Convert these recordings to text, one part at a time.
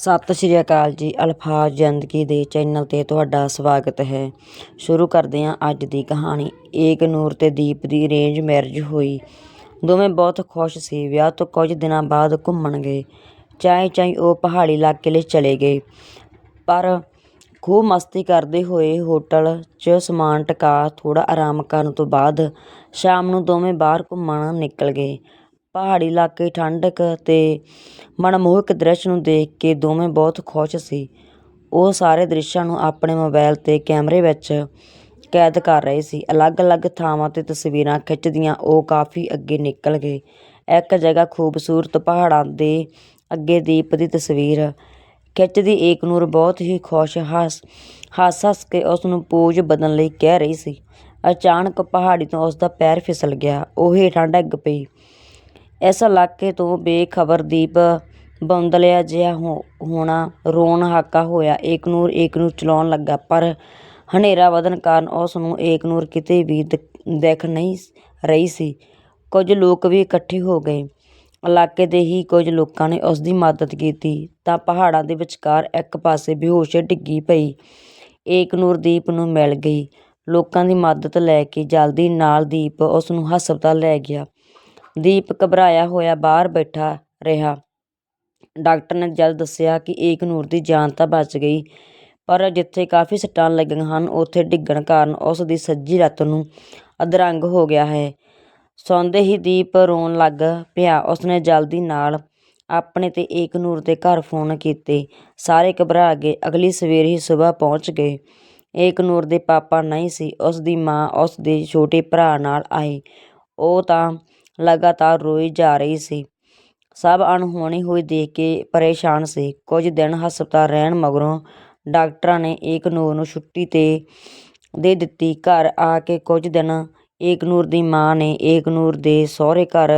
ਸਤਿ ਸ਼੍ਰੀ ਅਕਾਲ ਜੀ, ਅਲਫਾਜ਼ ਜ਼ਿੰਦਗੀ ਦੇ ਚੈਨਲ 'ਤੇ ਤੁਹਾਡਾ ਸਵਾਗਤ ਹੈ। ਸ਼ੁਰੂ ਕਰਦੇ ਹਾਂ ਅੱਜ ਦੀ ਕਹਾਣੀ, ਏਕ ਨੂਰ ਤੇ ਦੀਪ ਦੀ ਅਰੇਂਜ ਮੈਰਿਜ ਹੋਈ। ਦੋਵੇਂ ਬਹੁਤ ਖੁਸ਼ ਸੀ, ਵਿਆਹ ਤੋਂ ਕੁਝ ਦਿਨਾਂ ਬਾਅਦ ਘੁੰਮਣ ਗਏ। ਚਾਹੇ ਚਾਈ ਉਹ ਪਹਾੜੀ ਇਲਾਕੇ ਲਈ ਚਲੇ ਗਏ, ਪਰ ਖੂਬ ਮਸਤੀ ਕਰਦੇ ਹੋਏ ਹੋਟਲ 'ਚ ਸਮਾਨ ਟਿਕਾ, ਥੋੜ੍ਹਾ ਆਰਾਮ ਕਰਨ ਤੋਂ ਬਾਅਦ ਸ਼ਾਮ ਨੂੰ ਦੋਵੇਂ ਬਾਹਰ ਘੁੰਮਣ ਨਿਕਲ ਗਏ। ਪਹਾੜੀ ਇਲਾਕੇ ਠੰਡਕ ਅਤੇ ਮਨਮੋਹਕ ਦ੍ਰਿਸ਼ ਨੂੰ ਦੇਖ ਕੇ ਦੋਵੇਂ ਬਹੁਤ ਖੁਸ਼ ਸੀ। ਉਹ ਸਾਰੇ ਦ੍ਰਿਸ਼ਾਂ ਨੂੰ ਆਪਣੇ ਮੋਬਾਈਲ ਤੇ ਕੈਮਰੇ ਵਿੱਚ ਕੈਦ ਕਰ ਰਹੇ ਸੀ। ਅਲੱਗ-ਅਲੱਗ ਥਾਵਾਂ ਤੇ ਤਸਵੀਰਾਂ ਖਿੱਚਦਿਆਂ ਉਹ ਕਾਫੀ ਅੱਗੇ ਨਿਕਲ ਗਏ। ਇੱਕ ਜਗ੍ਹਾ ਖੂਬਸੂਰਤ ਪਹਾੜਾਂ ਦੇ ਅੱਗੇ ਦੀਪ ਦੀ ਤਸਵੀਰ ਖਿੱਚਦੀ ਏਕਨੂਰ ਬਹੁਤ ਹੀ ਖੁਸ਼ ਹੱਸ ਹੱਸ-ਹੱਸ ਕੇ ਉਸ ਨੂੰ ਪੋਜ਼ ਬਦਲਣ ਲਈ ਕਹਿ ਰਹੀ ਸੀ। ਅਚਾਨਕ ਪਹਾੜੀ ਤੋਂ ਉਸ ਦਾ ਪੈਰ ਫਿਸਲ ਗਿਆ। ਉਹ ਹੇਠਾਂ ਡਿੱਗ ਪਈ। ਇਸ ਇਲਾਕੇ ਤੋਂ ਬੇਖਬਰ ਦੀਪ ਬੌਂਦਲਿਆ ਜਿਹਾ ਹੋ, ਹੋਣਾ ਰੋਣ ਹਾਕਾ ਹੋਇਆ। ਏਕਨੂਰ ਏਕਨੂਰ ਚਲਾਉਣ ਲੱਗਾ, ਪਰ ਹਨੇਰਾ ਵਧਣ ਕਾਰਨ ਉਸ ਨੂੰ ਏਕਨੂਰ ਕਿਤੇ ਵੀ ਦਿਖ ਨਹੀਂ ਰਹੀ ਸੀ। ਕੁਝ ਲੋਕ ਵੀ ਇਕੱਠੇ ਹੋ ਗਏ। ਇਲਾਕੇ ਦੇ ਹੀ ਕੁਝ ਲੋਕਾਂ ਨੇ ਉਸ ਦੀ ਮਦਦ ਕੀਤੀ। ਤਾਂ ਪਹਾੜਾਂ ਦੇ ਵਿਚਕਾਰ ਇੱਕ ਪਾਸੇ ਬੇਹੋਸ਼ ਡਿੱਗੀ ਪਈ। ਏਕਨੂਰ ਦੀਪ ਨੂੰ ਮਿਲ ਗਈ। ਲੋਕਾਂ ਦੀ ਮਦਦ ਲੈ ਕੇ ਜਲਦੀ ਨਾਲ ਦੀਪ ਉਸ ਨੂੰ ਹਸਪਤਾਲ ਲੈ ਗਿਆ। ਦੀਪ ਘਬਰਾਇਆ ਹੋਇਆ ਬਾਹਰ ਬੈਠਾ ਰਿਹਾ। ਡਾਕਟਰ ਨੇ ਜਦ ਦੱਸਿਆ ਕਿ ਏਕਨੂਰ ਦੀ ਜਾਨ ਤਾਂ ਬਚ ਗਈ, ਪਰ ਜਿੱਥੇ ਕਾਫੀ ਸੱਟਾਂ ਲੱਗੀਆਂ ਹਨ, ਉੱਥੇ ਡਿੱਗਣ ਕਾਰਨ ਉਸ ਦੀ ਸੱਜੀ ਲੱਤ ਨੂੰ ਅਧਰੰਗ ਹੋ ਗਿਆ ਹੈ। ਸੌਂਦੇ ਹੀ ਦੀਪ ਰੋਣ ਲੱਗ ਪਿਆ। ਉਸਨੇ ਜਲਦੀ ਨਾਲ ਆਪਣੇ ਤੇ ਏਕਨੂਰ ਦੇ ਘਰ ਫੋਨ ਕੀਤੇ। ਸਾਰੇ ਘਬਰਾ ਗਏ। ਅਗਲੀ ਸਵੇਰ ਹੀ ਸੁਬਾਹ ਪਹੁੰਚ ਗਏ। ਏਕਨੂਰ ਦੇ ਪਾਪਾ ਨਹੀਂ ਸੀ। ਉਸ ਦੀ ਮਾਂ ਉਸ ਦੇ ਛੋਟੇ ਭਰਾ ਨਾਲ ਆਏ ਉਹ ਤਾਂ ਲਗਾਤਾਰ ਰੋਈ ਜਾ ਰਹੀ ਸੀ। ਸਭ ਅਣਹੋਣੀ ਹੋਈ ਦੇਖ ਕੇ ਪਰੇਸ਼ਾਨ ਸੀ। ਕੁਝ ਦਿਨ ਹਸਪਤਾਲ ਰਹਿਣ ਮਗਰੋਂ ਡਾਕਟਰਾਂ ਨੇ ਏਕਨੂਰ ਨੂੰ ਛੁੱਟੀ ਤੇ ਦੇ ਦਿੱਤੀ। ਘਰ ਆ ਕੇ ਕੁਝ ਦਿਨ ਏਕਨੂਰ ਦੀ ਮਾਂ ਨੇ ਏਕਨੂਰ ਦੇ ਸਹੁਰੇ ਘਰ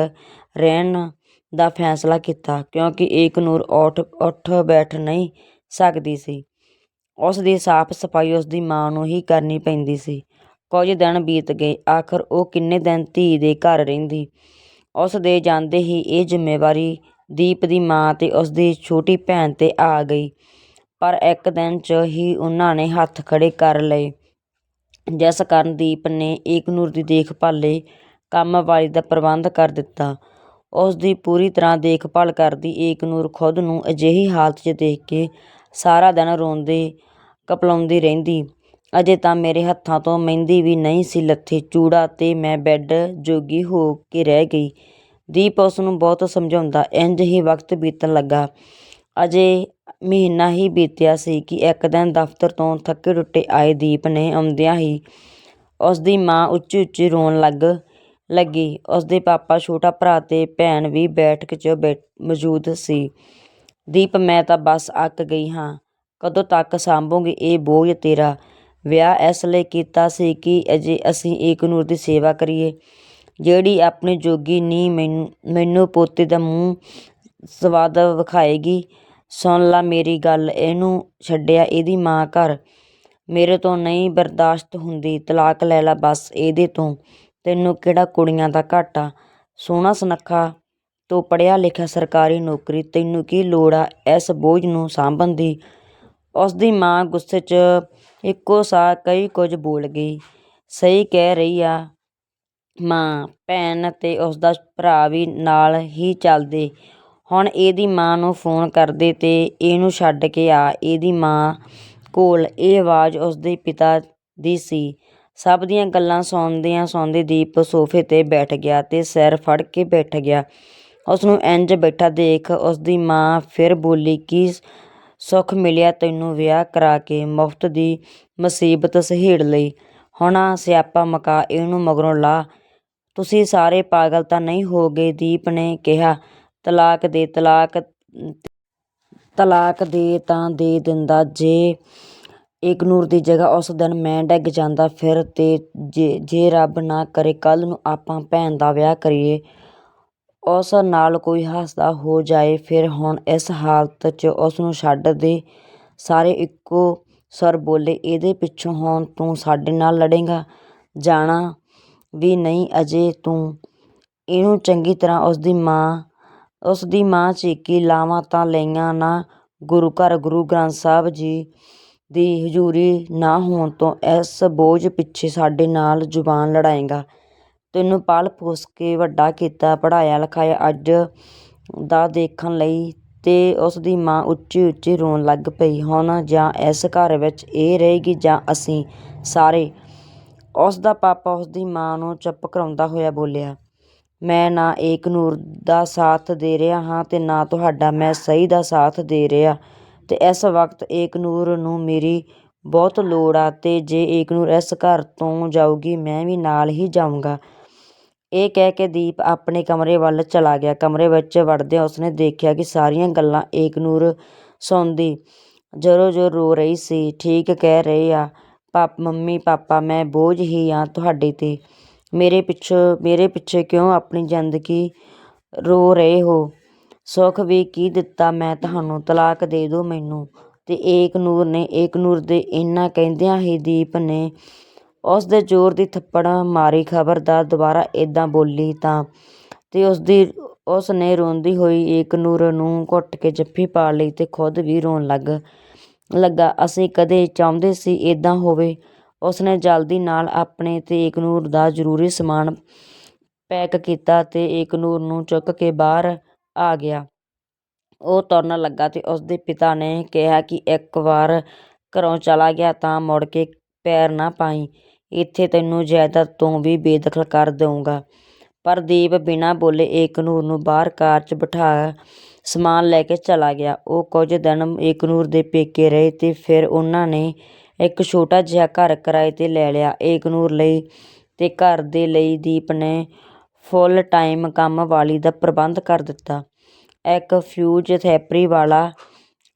ਰਹਿਣ ਦਾ ਫੈਸਲਾ ਕੀਤਾ, ਕਿਉਂਕਿ ਏਕਨੂਰ ਉੱਠ ਉੱਠ ਬੈਠ ਨਹੀਂ ਸਕਦੀ ਸੀ। ਉਸ ਦੀ ਸਾਫ਼ ਸਫ਼ਾਈ ਉਸ ਦੀ ਮਾਂ ਨੂੰ ਹੀ ਕਰਨੀ ਪੈਂਦੀ ਸੀ। ਕੁਝ ਦਿਨ ਬੀਤ ਗਏ। ਆਖਰ ਉਹ ਕਿੰਨੇ ਦਿਨ ਧੀ ਦੇ ਘਰ ਰਹਿੰਦੀ? ਉਸ ਦੇ ਜਾਂਦੇ ਹੀ ਇਹ ਜ਼ਿੰਮੇਵਾਰੀ ਦੀਪ ਦੀ ਮਾਂ ਤੇ ਉਸ ਦੀ ਛੋਟੀ ਭੈਣ ਤੇ ਆ ਗਈ। ਪਰ ਇੱਕ ਦਿਨ 'ਚ ਹੀ ਉਹਨਾਂ ਨੇ ਹੱਥ ਖੜੇ ਕਰ ਲਏ। ਜਿਸ ਕਾਰਨ ਦੀਪ ਨੇ ਏਕਨੂਰ ਦੀ ਦੇਖਭਾਲ ਲਈ ਕੰਮ ਵਾਲੀ ਦਾ ਪ੍ਰਬੰਧ ਕਰ ਦਿੱਤਾ। ਉਸ ਦੀ ਪੂਰੀ ਤਰ੍ਹਾਂ ਦੇਖਭਾਲ ਕਰਦੀ ਏਕਨੂਰ ਖੁਦ ਨੂੰ ਅਜਿਹੀ ਹਾਲਤ 'ਚ ਦੇਖ ਕੇ ਸਾਰਾ ਦਿਨ ਰੋਂਦੇ ਕਪਲਾਉਂਦੀ ਰਹਿੰਦੀ। ਅਜੇ ਤਾਂ ਮੇਰੇ ਹੱਥਾਂ ਤੋਂ ਮਹਿੰਦੀ ਵੀ ਨਹੀਂ ਸੀ ਲੱਥੀ। ਚੂੜਾ ਅਤੇ ਮੈਂ ਬੈੱਡ ਜੋਗੀ ਹੋ ਕੇ ਰਹਿ ਗਈ। ਦੀਪ ਉਸ ਨੂੰ ਬਹੁਤ ਸਮਝਾਉਂਦਾ। ਇੰਝ ਹੀ ਵਕਤ ਬੀਤਣ ਲੱਗਾ। ਅਜੇ ਮਹੀਨਾ ਹੀ ਬੀਤਿਆ ਸੀ ਕਿ ਇੱਕ ਦਿਨ ਦਫ਼ਤਰ ਤੋਂ ਥੱਕੇ ਟੁੱਟੇ ਆਏ ਦੀਪ ਨੇ ਆਉਂਦਿਆਂ ਹੀ ਉਸ ਦੀ ਮਾਂ ਉੱਚੀ ਉੱਚੀ ਰੋਣ ਲੱਗ ਲੱਗੀ। ਉਸ ਦੇ ਪਾਪਾ, ਛੋਟਾ ਭਰਾ ਤੇ ਭੈਣ ਵੀ ਬੈਠਕ 'ਚ ਮੌਜੂਦ ਸੀ। ਦੀਪ, ਮੈਂ ਤਾਂ ਬਸ ਅੱਕ ਗਈ ਹਾਂ। ਕਦੋਂ ਤੱਕ ਸਾਂਭੂਗੀ ਇਹ ਬੋਝ ਤੇਰਾ? ਵਿਆਹ ਇਸ ਲਈ ਕੀਤਾ ਸੀ ਕਿ ਅਜੇ ਅਸੀਂ ਏਕਨੂਰ ਦੀ ਸੇਵਾ ਕਰੀਏ। ਜਿਹੜੀ ਆਪਣੀ ਜੋਗੀ ਨੀ ਮੈਨੂੰ ਪੋਤੇ ਦਾ ਮੂੰਹ ਸਵਾਦ ਵਿਖਾਏਗੀ। ਸੁਣ ਲਾ ਮੇਰੀ ਗੱਲ, ਇਹਨੂੰ ਛੱਡਿਆ ਇਹਦੀ ਮਾਂ ਘਰ। ਮੇਰੇ ਤੋਂ ਨਹੀਂ ਬਰਦਾਸ਼ਤ ਹੁੰਦੀ, ਤਲਾਕ ਲੈ ਲਾ ਬਸ ਇਹਦੇ ਤੋਂ। ਤੈਨੂੰ ਕਿਹੜਾ ਕੁੜੀਆਂ ਦਾ ਘਾਟਾ? ਸੋਹਣਾ ਸੁਨੱਖਾ, ਤੋਂ ਪੜਿਆ ਲਿਖਿਆ ਸਰਕਾਰੀ ਨੌਕਰੀ, ਤੈਨੂੰ ਕੀ ਲੋੜ ਆ ਇਸ ਬੋਝ ਨੂੰ ਸਾਂਭਣ ਦੀ? ਉਸ ਦੀ ਮਾਂ ਗੁੱਸੇ 'ਚ ਇੱਕੋ ਸਾਹ ਕਈ ਕੁਝ ਬੋਲ ਗਈ। ਸਹੀ ਕਹਿ ਰਹੀ ਆ ਮਾਂ, ਭੈਣ ਤੇ ਉਸਦਾ ਭਰਾ ਵੀ ਨਾਲ ਹੀ ਚੱਲਦੇ। ਹੁਣ ਇਹਦੀ ਮਾਂ ਨੂੰ ਫੋਨ ਕਰਦੇ ਤੇ ਇਹਨੂੰ ਛੱਡ ਕੇ ਆ। ਇਹਦੀ ਮਾਂ ਕੋਲ ਇਹ ਆਵਾਜ਼ ਉਸਦੇ ਪਿਤਾ ਦੀ ਸੀ। ਸਭ ਦੀਆਂ ਗੱਲਾਂ ਸੁਣਦਿਆਂ ਸੁਣਦੇ ਦੀਪ ਸੋਫੇ ਤੇ ਬੈਠ ਗਿਆ ਤੇ ਸਿਰ ਫੜ ਕੇ ਬੈਠ ਗਿਆ। ਉਸਨੂੰ ਇੰਜ ਬੈਠਾ ਦੇਖ ਉਸਦੀ ਮਾਂ ਫਿਰ ਬੋਲੀ, ਕੀ ਸੁੱਖ ਮਿਲਿਆ ਤੈਨੂੰ ਵਿਆਹ ਕਰਾ ਕੇ ਮੁਫਤ ਦੀ ਮੁਸੀਬਤ ਸਹੇੜ ਲਈ। ਹੁਣ ਸਿਆਪਾ ਮਕਾ ਇਹਨੂੰ ਮਗਰੋਂ ਲਾ। ਤੁਸੀਂ ਸਾਰੇ ਪਾਗਲ ਤਾਂ ਨਹੀਂ ਹੋ ਗਏ ਦੀਪ ਨੇ ਕਿਹਾ। ਤਲਾਕ ਦੇ, ਤਲਾਕ ਤਲਾਕ ਦੇ ਤਾਂ ਦੇ ਦਿੰਦਾ। ਜੇ ਏਕਨੂਰ ਦੀ ਜਗ੍ਹਾ ਉਸ ਦਿਨ ਮੈਂ ਡਿੱਗ ਜਾਂਦਾ, ਫਿਰ ਤੇ ਜੇ ਰੱਬ ਨਾ ਕਰੇ ਕੱਲ ਨੂੰ ਆਪਾਂ ਭੈਣ ਦਾ ਵਿਆਹ ਕਰੀਏ। ਉਸ ਨਾਲ ਕੋਈ ਹੱਸਦਾ ਹੋ ਜਾਏ, ਫਿਰ ਹੁਣ ਇਸ ਹਾਲਤ 'ਚ ਉਸ ਨੂੰ ਛੱਡ ਦੇ। ਸਾਰੇ ਇੱਕੋ ਸਰ ਬੋਲੇ, ਇਹਦੇ ਪਿੱਛੋਂ ਹੁਣ ਤੂੰ ਸਾਡੇ ਨਾਲ ਲੜੇਗਾ? ਜਾਣਾ ਵੀ ਨਹੀਂ ਅਜੇ ਤੂੰ। ਇਹਨੂੰ ਚੰਗੀ ਤਰ੍ਹਾਂ ਉਸਦੀ ਮਾਂ ਉਸਦੀ ਮਾਂ ਚੀਕੀ, ਲਾਵਾਂ ਤਾਂ ਲਈਆਂ ਨਾ ਗੁਰੂ ਘਰ, ਗੁਰੂ ਗ੍ਰੰਥ ਸਾਹਿਬ ਜੀ ਦੀ ਹਜ਼ੂਰੀ ਨਾ ਹੋਣ ਤੋਂ ਇਸ ਬੋਝ ਪਿੱਛੇ ਸਾਡੇ ਨਾਲ ਜ਼ੁਬਾਨ ਲੜਾਏਂਗਾ। ਤੈਨੂੰ ਪਾਲ ਪੋਸ ਕੇ ਵੱਡਾ ਕੀਤਾ, ਪੜ੍ਹਾਇਆ, ਲਿਖਾਇਆ, ਅੱਜ ਦਾ ਦੇਖਣ ਲਈ ਤੇ ਉਸ ਦੀ ਮਾਂ ਉੱਚੀ ਉੱਚੀ ਰੋਣ ਲੱਗ ਪਈ, ਹੁਣ ਜਾਂ ਇਸ ਘਰ ਵਿੱਚ ਇਹ ਰਹੇਗੀ ਜਾਂ ਅਸੀਂ ਸਾਰੇ। ਉਸ ਦਾ ਪਾਪਾ ਉਸ ਦੀ ਮਾਂ ਨੂੰ ਚੁੱਪ ਕਰਾਉਂਦਾ ਹੋਇਆ ਬੋਲਿਆ, ਮੈਂ ਨਾ ਏਕ ਨੂਰ ਦਾ ਸਾਥ ਦੇ ਰਿਹਾ ਹਾਂ ਤੇ ਨਾ ਤੁਹਾਡਾ ਮੈਂ ਸਹੀ ਦਾ ਸਾਥ ਦੇ ਰਿਹਾ। ਤੇ ਇਸ ਵਕਤ ਏਕ ਨੂਰ ਨੂੰ ਮੇਰੀ ਬਹੁਤ ਲੋੜ ਆ ਤੇ ਜੇ ਏਕ ਨੂਰ ਇਸ ਘਰ ਤੋਂ ਜਾਊਗੀ, ਮੈਂ ਵੀ ਨਾਲ ਹੀ ਜਾਊਂਗਾ। ਇਹ ਕਹਿ ਕੇ ਦੀਪ ਆਪਣੇ ਕਮਰੇ ਵੱਲ ਚਲਾ ਗਿਆ। ਕਮਰੇ ਵਿੱਚ ਵੜਦਿਆਂ ਉਸਨੇ ਦੇਖਿਆ ਕਿ ਸਾਰੀਆਂ ਗੱਲਾਂ ਏਕਨੂਰ ਸੌਂਦੀ। ਸੁਣਦੀ ਜਰੋ ਰੋ ਰਹੀ ਸੀ, ਠੀਕ ਕਹਿ ਰਹੇ ਆ। ਪਾਪ, ਮੰਮੀ, ਪਾਪਾ, ਮੈਂ ਬੋਝ ਹੀ ਆ ਤੁਹਾਡੇ ਤੇ। ਮੇਰੇ ਪਿੱਛੇ ਮੇਰੇ ਪਿੱਛੇ ਕਿਉਂ ਆਪਣੀ ਜ਼ਿੰਦਗੀ ਰੋ ਰਹੇ ਹੋ? ਸੁੱਖ ਵੀ ਕੀ ਦਿੱਤਾ ਮੈਂ ਤੁਹਾਨੂੰ? ਤਲਾਕ ਦੇ ਦਿਓ ਮੈਨੂੰ। ਤੇ ਏਕਨੂਰ ਨੇ ਏਕਨੂਰ ਦੇ ਇੰਨਾ ਕਹਿੰਦਿਆਂ ਹੀ ਦੀਪ ਨੇ ਉਸ ਦੇ ਜ਼ੋਰ ਦੀ ਥੱਪੜ ਮਾਰੀ ਖਬਰਦਾਰ ਦੁਬਾਰਾ ਇੱਦਾਂ ਬੋਲੀ ਤਾਂ, ਤੇ ਉਸ ਦੀ ਉਸ ਨੇ ਰੋਂਦੀ ਹੋਈ ਏਕ ਨੂਰ ਨੂੰ ਘੁੱਟ ਕੇ ਜੱਫੀ ਪਾ ਲਈ ਤੇ ਖੁਦ ਵੀ ਰੋਣ ਲੱਗ ਲੱਗਾ। ਅਸੀਂ ਕਦੇ ਚਾਹੁੰਦੇ ਸੀ ਇੱਦਾਂ ਹੋਵੇ ਉਸਨੇ ਜਲਦੀ ਨਾਲ ਆਪਣੇ ਤੇ ਏਕਨੂਰ ਦਾ ਜ਼ਰੂਰੀ ਸਮਾਨ ਪੈਕ ਕੀਤਾ ਤੇ ਏਕਨੂਰ ਨੂੰ ਚੁੱਕ ਕੇ ਬਾਹਰ ਆ ਗਿਆ। ਉਹ ਤੁਰਨ ਲੱਗਾ ਤੇ ਉਸਦੇ ਪਿਤਾ ਨੇ ਕਿਹਾ ਕਿ ਇੱਕ ਵਾਰ ਘਰੋਂ ਚਲਾ ਗਿਆ ਤਾਂ ਮੁੜ ਕੇ ਪੈਰ ਨਾ ਪਾਈ। ਇੱਥੇ ਤੈਨੂੰ ਜਾਇਦਾਦ ਤੋਂ ਵੀ ਬੇਦਖਲ ਕਰ ਦਊਂਗਾ। ਪਰ ਦੀਪ ਬਿਨਾਂ ਬੋਲੇ ਏਕਨੂਰ ਨੂੰ ਬਾਹਰ ਕਾਰ 'ਚ ਬਿਠਾ ਸਮਾਨ ਲੈ ਕੇ ਚਲਾ ਗਿਆ। ਉਹ ਕੁਝ ਦਿਨ ਏਕਨੂਰ ਦੇ ਪੇਕੇ ਰਹੇ ਤੇ ਫਿਰ ਉਹਨਾਂ ਨੇ ਇੱਕ ਛੋਟਾ ਜਿਹਾ ਘਰ ਕਿਰਾਏ ਤੇ ਲੈ ਲਿਆ। ਏਕਨੂਰ ਲਈ ਤੇ ਘਰ ਦੇ ਲਈ ਦੀਪ ਨੇ ਫੁੱਲ ਟਾਈਮ ਕੰਮ ਵਾਲੀ ਦਾ ਪ੍ਰਬੰਧ ਕਰ ਦਿੱਤਾ। ਇੱਕ ਫਿਊਜ਼ ਥੈਪਰੀ ਵਾਲਾ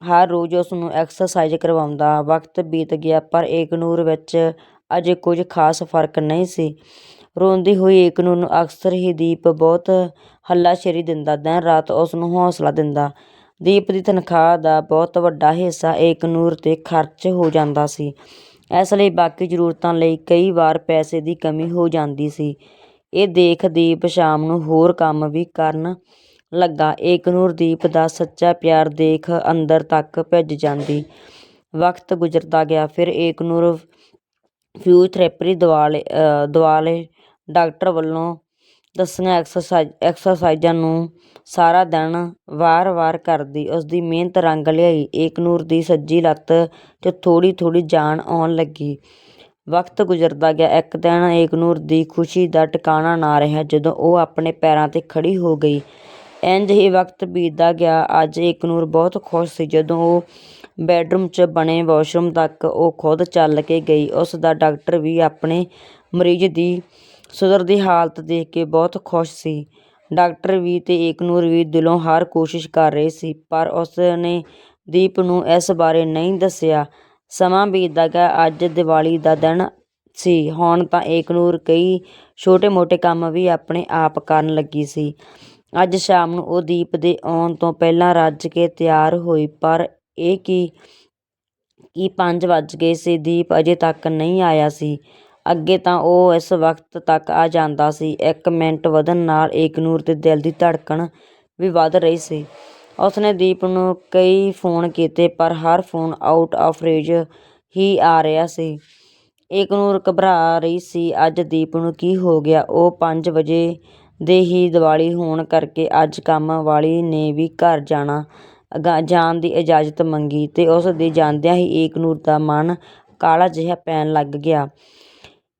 ਹਰ ਰੋਜ਼ ਉਸ ਨੂੰ ਐਕਸਰਸਾਈਜ਼ ਕਰਵਾਉਂਦਾ। ਵਕਤ ਬੀਤ ਗਿਆ, ਪਰ ਏਕਨੂਰ ਵਿੱਚ ਅਜੇ ਕੁਝ ਖਾਸ ਫ਼ਰਕ ਨਹੀਂ ਸੀ। ਰੋਂਦੀ ਹੋਈ ਏਕਨੂਰ ਨੂੰ ਅਕਸਰ ਹੀ ਦੀਪ ਬਹੁਤ ਹੱਲਾਸ਼ੇਰੀ ਦਿੰਦਾ। ਦਿਨ ਰਾਤ ਉਸ ਨੂੰ ਹੌਸਲਾ ਦਿੰਦਾ। ਦੀਪ ਦੀ ਤਨਖਾਹ ਦਾ ਬਹੁਤ ਵੱਡਾ ਹਿੱਸਾ ਏਕਨੂਰ ਤੇ ਖਰਚ ਹੋ ਜਾਂਦਾ ਸੀ। ਇਸ ਲਈ ਬਾਕੀ ਜ਼ਰੂਰਤਾਂ ਲਈ ਕਈ ਵਾਰ ਪੈਸੇ ਦੀ ਕਮੀ ਹੋ ਜਾਂਦੀ ਸੀ। ਇਹ ਦੇਖ ਦੀਪ ਸ਼ਾਮ ਨੂੰ ਹੋਰ ਕੰਮ ਵੀ ਕਰਨ ਲੱਗਾ ਏਕ ਨੂਰ ਦੀਪ ਦਾ ਸੱਚਾ ਪਿਆਰ ਦੇਖ ਅੰਦਰ ਤੱਕ ਭਿੱਜ ਜਾਂਦੀ। ਵਕਤ ਗੁਜ਼ਰਦਾ ਗਿਆ। ਫਿਰ ਏਕ ਨੂਰ ਫਿਊਜ਼ਥੈਰੇਪੀ ਦੁਆਲੇ ਦੁਆਲੇ ਡਾਕਟਰ ਵੱਲੋਂ ਦੱਸੀਆਂ ਐਕਸਰਸਾਈਜ਼ ਐਕਸਰਸਾਈਜ਼ਾਂ ਨੂੰ ਸਾਰਾ ਦਿਨ ਵਾਰ-ਵਾਰ ਕਰਦੀ। ਉਸਦੀ ਮਿਹਨਤ ਰੰਗ ਲਿਆਈ। ਏਕਨੂਰ ਦੀ ਸੱਜੀ ਲੱਤ 'ਚ ਥੋੜ੍ਹੀ ਥੋੜ੍ਹੀ ਜਾਨ ਆਉਣ ਲੱਗੀ। ਵਕਤ ਗੁਜ਼ਰਦਾ ਗਿਆ। ਇੱਕ ਦਿਨ ਏਕਨੂਰ ਦੀ ਖੁਸ਼ੀ ਦਾ ਟਿਕਾਣਾ ਨਾ ਰਿਹਾ। ਜਦੋਂ ਉਹ ਆਪਣੇ ਪੈਰਾਂ ਤੇ ਖੜੀ ਹੋ ਗਈ ਇੰਝ ਹੀ ਵਕਤ ਬੀਤਦਾ ਗਿਆ। ਅੱਜ ਏਕਨੂਰ ਬਹੁਤ ਖੁਸ਼ ਸੀ। ਜਦੋਂ ਉਹ ਬੈੱਡਰੂਮ 'ਚ ਬਣੇ ਵਾਸ਼ਰੂਮ ਤੱਕ ਉਹ ਖੁਦ ਚੱਲ ਕੇ ਗਈ। ਉਸ ਦਾ ਡਾਕਟਰ ਵੀ ਆਪਣੇ ਮਰੀਜ਼ ਦੀ ਸੁਧਰਦੀ ਹਾਲਤ ਦੇਖ ਕੇ ਬਹੁਤ ਖੁਸ਼ ਸੀ। ਡਾਕਟਰ ਵੀ ਤੇ ਏਕਨੂਰ ਵੀ ਦਿਲੋਂ ਹਰ ਕੋਸ਼ਿਸ਼ ਕਰ ਰਹੇ ਸੀ, ਪਰ ਉਸ ਨੇ ਦੀਪ ਨੂੰ ਇਸ ਬਾਰੇ ਨਹੀਂ ਦੱਸਿਆ। ਸਮਾਂ ਬੀਤਦਾ ਗਿਆ। ਅੱਜ ਦੀਵਾਲੀ ਦਾ ਦਿਨ ਸੀ। ਹੁਣ ਤਾਂ ਏਕਨੂਰ ਕਈ ਛੋਟੇ-ਮੋਟੇ ਕੰਮ ਵੀ ਆਪਣੇ ਆਪ ਕਰਨ ਲੱਗੀ ਸੀ। ਅੱਜ ਸ਼ਾਮ ਨੂੰ ਉਹ ਦੀਪ ਦੇ ਆਉਣ ਤੋਂ ਪਹਿਲਾਂ ਰੱਜ ਕੇ ਤਿਆਰ ਹੋਈ, ਪਰ ਇਹ ਕੀ ਕੀ 5 ਵੱਜ ਗਏ ਸੀ? ਦੀਪ ਅਜੇ ਤੱਕ ਨਹੀਂ ਆਇਆ ਸੀ। ਅੱਗੇ ਤਾਂ ਉਹ ਇਸ ਵਕਤ ਤੱਕ ਆ ਜਾਂਦਾ ਸੀ। ਇੱਕ ਮਿੰਟ ਵਧਣ ਨਾਲ ਏਕਨੂਰ ਦੇ ਦਿਲ ਦੀ ਧੜਕਣ ਵੀ ਵੱਧ ਰਹੀ ਸੀ। ਉਸਨੇ ਦੀਪ ਨੂੰ ਕਈ ਫੋਨ ਕੀਤੇ, ਪਰ ਹਰ ਫੋਨ ਆਊਟ ਆਫ ਰੇਂਜ ਹੀ ਆ ਰਿਹਾ ਸੀ। ਏਕਨੂਰ ਘਬਰਾ ਰਹੀ ਸੀ। ਅੱਜ ਦੀਪ ਨੂੰ ਕੀ ਹੋ ਗਿਆ? ਉਹ 5 ਵਜੇ ਦੇ ਹੀ ਦੀਵਾਲੀ ਹੋਣ ਕਰਕੇ ਅੱਜ ਕੰਮ ਵਾਲੀ ਨੇ ਵੀ ਘਰ ਜਾਣਾ ਜਾਣ ਦੀ ਇਜਾਜ਼ਤ ਮੰਗੀ ਤੇ ਉਸ ਦੇ ਜਾਂਦਿਆਂ ਹੀ ਏਕਨੂਰ ਦਾ ਮਨ ਕਾਲਾ ਜਿਹਾ ਪੈਣ ਲੱਗ ਗਿਆ।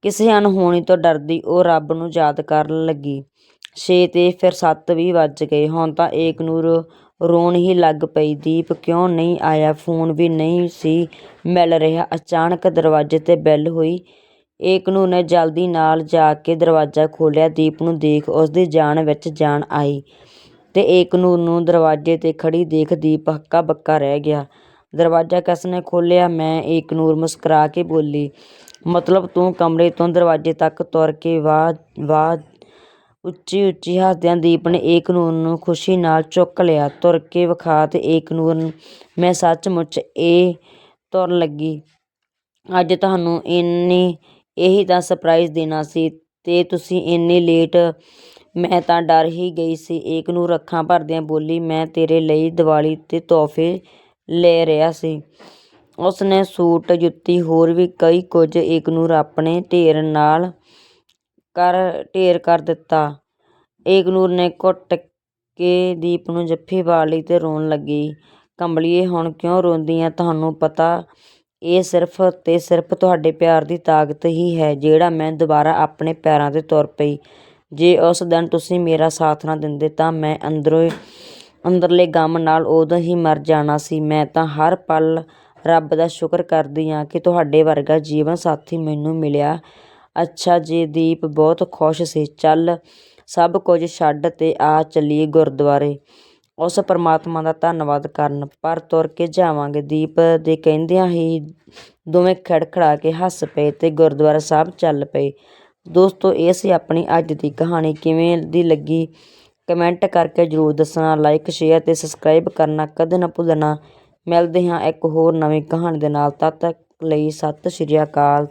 ਕਿਸੇ ਅਣਹੋਣੀ ਤੋਂ ਡਰਦੀ ਉਹ ਰੱਬ ਨੂੰ ਯਾਦ ਕਰਨ ਲੱਗੀ। ਛੇ ਤੇ ਫਿਰ ਸੱਤ ਵੀ ਵੱਜ ਗਏ, ਹੁਣ ਤਾਂ ਏਕਨੂਰ ਰੋਣ ਹੀ ਲੱਗ ਪਈ। ਦੀਪ ਕਿਉਂ ਨਹੀਂ ਆਇਆ? ਫੋਨ ਵੀ ਨਹੀਂ ਸੀ ਮਿਲ ਰਿਹਾ। ਅਚਾਨਕ ਦਰਵਾਜ਼ੇ ਤੇ ਬੈਲ ਹੋਈ। ਏਕਨੂਰ ਨੇ ਜਲਦੀ ਨਾਲ ਜਾ ਕੇ ਦਰਵਾਜ਼ਾ ਖੋਲ੍ਹਿਆ। ਦੀਪ ਨੂੰ ਦੇਖ ਉਸਦੀ ਜਾਨ ਵਿੱਚ ਜਾਨ ਆਈ ਤੇ ਏਕਨੂਰ ਨੂੰ ਦਰਵਾਜ਼ੇ ਤੇ ਖੜੀ ਦੇਖ ਦੀਪ ਹੱਕਾ ਬੱਕਾ ਰਹਿ ਗਿਆ। ਦਰਵਾਜ਼ਾ ਕਿਸ ਨੇ ਖੋਲ੍ਹਿਆ? ਮੈਂ ਏਕਨੂਰ ਮੁਸਕਰਾ ਕੇ ਬੋਲੀ, ਮਤਲਬ ਤੂੰ ਕਮਰੇ ਤੋਂ ਦਰਵਾਜ਼ੇ ਤੱਕ ਤੁਰ ਕੇ ਵਾਹ ਵਾਹ, ਉੱਚੀ ਉੱਚੀ ਹੱਸਦਿਆਂ ਦੀਪ ਨੇ ਏਕ ਨੂਰ ਨੂੰ ਖੁਸ਼ੀ ਨਾਲ ਚੁੱਕ ਲਿਆ। ਤੁਰ ਕੇ ਵਿਖਾ ਤੇ ਏਕ ਨੂਰ ਮੈਂ ਸੱਚਮੁੱਚ ਇਹ ਤੁਰਨ ਲੱਗੀ। ਅੱਜ ਤੁਹਾਨੂੰ ਇੰਨੀ ਇਹੀ ਤਾਂ ਸਰਪ੍ਰਾਈਜ਼ ਦੇਣਾ ਸੀ ਅਤੇ ਤੁਸੀਂ ਇੰਨੀ ਲੇਟ ਮੈਂ ਤਾਂ ਡਰ ਹੀ ਗਈ ਸੀ। ਏਕ ਨੂਰ ਅੱਖਾਂ ਭਰਦਿਆਂ ਬੋਲੀ, ਮੈਂ ਤੇਰੇ ਲਈ ਦੀਵਾਲੀ ਤੇ ਤੋਹਫੇ ਲੈ ਰਿਹਾ ਸੀ। ਉਸ ਨੇ ਸੂਟ ਜੁੱਤੀ ਹੋਰ ਵੀ ਕਈ ਕੁਝ ਏਕਨੂਰ ਆਪਣੇ ਢੇਰ ਨਾਲ ਕਰ, ਢੇਰ ਕਰ ਦਿੱਤਾ। ਏਕਨੂਰ ਨੇ ਘੁੱਟ ਕੇ ਦੀਪ ਨੂੰ ਜੱਫੀ ਪਾ ਲਈ ਤੇ ਰੋਣ ਲੱਗੀ, ਕੰਬਲੀਏ, ਹੁਣ ਕਿਉਂ ਰੋਂਦੀ ਆਂ ਤੁਹਾਨੂੰ ਪਤਾ ਇਹ ਸਿਰਫ ਤੇ ਸਿਰਫ ਤੁਹਾਡੇ ਪਿਆਰ ਦੀ ਤਾਕਤ ਹੀ ਹੈ, ਜਿਹੜਾ ਮੈਂ ਦੁਬਾਰਾ ਆਪਣੇ ਪੈਰਾਂ ਤੇ ਤੁਰ ਪਈ। ਜੇ ਉਸ ਦਿਨ ਤੁਸੀਂ ਮੇਰਾ ਸਾਥ ਨਾ ਦਿੰਦੇ ਤਾਂ ਮੈਂ ਅੰਦਰੋਂ ਅੰਦਰਲੇ ਗਮ ਨਾਲ ਉਦੋਂ ਹੀ ਮਰ ਜਾਣਾ ਸੀ। ਮੈਂ ਤਾਂ ਹਰ ਪਲ ਰੱਬ ਦਾ ਸ਼ੁਕਰ ਕਰਦੀ ਹਾਂ ਕਿ ਤੁਹਾਡੇ ਵਰਗਾ ਜੀਵਨ ਸਾਥੀ ਮੈਨੂੰ ਮਿਲਿਆ। ਅੱਛਾ ਜੀ, ਦੀਪ, ਬਹੁਤ ਖੁਸ਼ ਸੀ। ਚੱਲ, ਸਭ ਕੁਝ ਛੱਡ ਤੇ ਆ ਚੱਲੀਏ ਗੁਰਦੁਆਰੇ। ਉਸ ਪਰਮਾਤਮਾ ਦਾ ਧੰਨਵਾਦ ਕਰਨ, ਪਰ ਤੁਰ ਕੇ ਜਾਵਾਂਗੇ। ਦੀਪ ਦੇ ਕਹਿੰਦਿਆਂ ਹੀ ਦੋਵੇਂ ਖੜਖੜਾ ਕੇ ਹੱਸ ਪਏ ਤੇ ਗੁਰਦੁਆਰਾ ਸਾਹਿਬ ਚੱਲ ਪਏ। ਦੋਸਤੋ, ਇਹ ਸੀ ਆਪਣੀ ਅੱਜ ਦੀ ਕਹਾਣੀ। ਕਿਵੇਂ ਦੀ ਲੱਗੀ? ਕਮੈਂਟ ਕਰਕੇ ਜਰੂਰ ਦੱਸਣਾ, ਲਾਈਕ, ਸ਼ੇਅਰ ਤੇ ਸਬਸਕ੍ਰਾਈਬ ਕਰਨਾ ਕਦੇ ਨਾ ਭੁੱਲਣਾ। ਮਿਲਦੇ ਹਾਂ ਇੱਕ ਹੋਰ ਨਵੀਂ ਕਹਾਣੀ ਦੇ ਨਾਲ। ਤਦ ਤੱਕ ਲਈ ਸਤਿ ਸ਼੍ਰੀ ਅਕਾਲ।